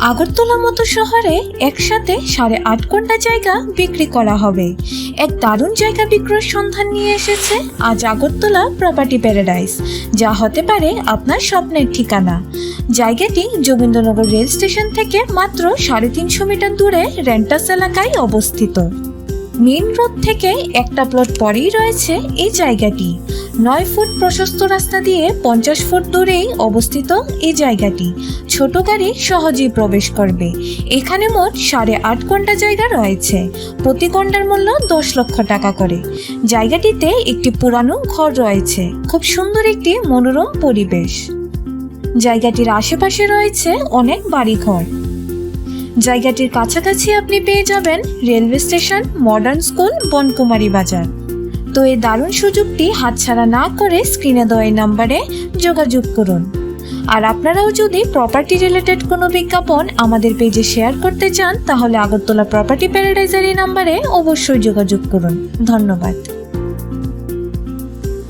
আগরতলা মতো শহরে একসাথে সাড়ে আট ঘণ্টা জায়গা বিক্রি করা হবে। এক দারুণ জায়গা বিক্রয়ের সন্ধান নিয়ে এসেছে আজ আগরতলা প্রপার্টি প্যারাডাইস, যা হতে পারে আপনার স্বপ্নের ঠিকানা। জায়গাটি যোগেন্দ্রনগর রেল স্টেশন থেকে মাত্র সাড়ে তিনশো মিটার দূরে রেন্টাস এলাকায় অবস্থিত। মেন রোড থেকে একটা প্লট পরেই রয়েছে এই জায়গাটি। নয় ফুট প্রশস্ত রাস্তা দিয়ে পঞ্চাশ ফুট দূরেই অবস্থিত এই জায়গাটি। ছোট গাড়ি সহজেই প্রবেশ করবে। এখানে মোট সাড়ে আট ঘণ্টা জায়গা রয়েছে। প্রতি ঘণ্টার মূল্য দশ লক্ষ টাকা করে। জায়গাটিতে একটি পুরানো ঘর রয়েছে। খুব সুন্দর একটি মনোরম পরিবেশ। জায়গাটির আশেপাশে রয়েছে অনেক বাড়িঘর। জায়গাটির কাছাকাছি আপনি পেয়ে যাবেন railway station, modern school, Bonkumari Bazar. তো এই দারুণ সুযোগটি হাতছাড়া না করে স্ক্রিনে দেওয়া নাম্বারে যোগাযোগ করুন। আর আপনারাও যদি প্রপার্টি রিলেটেড কোনো বিজ্ঞাপন আমাদের পেজে শেয়ার করতে চান, তাহলে আগরতলা প্রপার্টি প্যারাডাইজার এই নাম্বারে অবশ্যই যোগাযোগ করুন। ধন্যবাদ।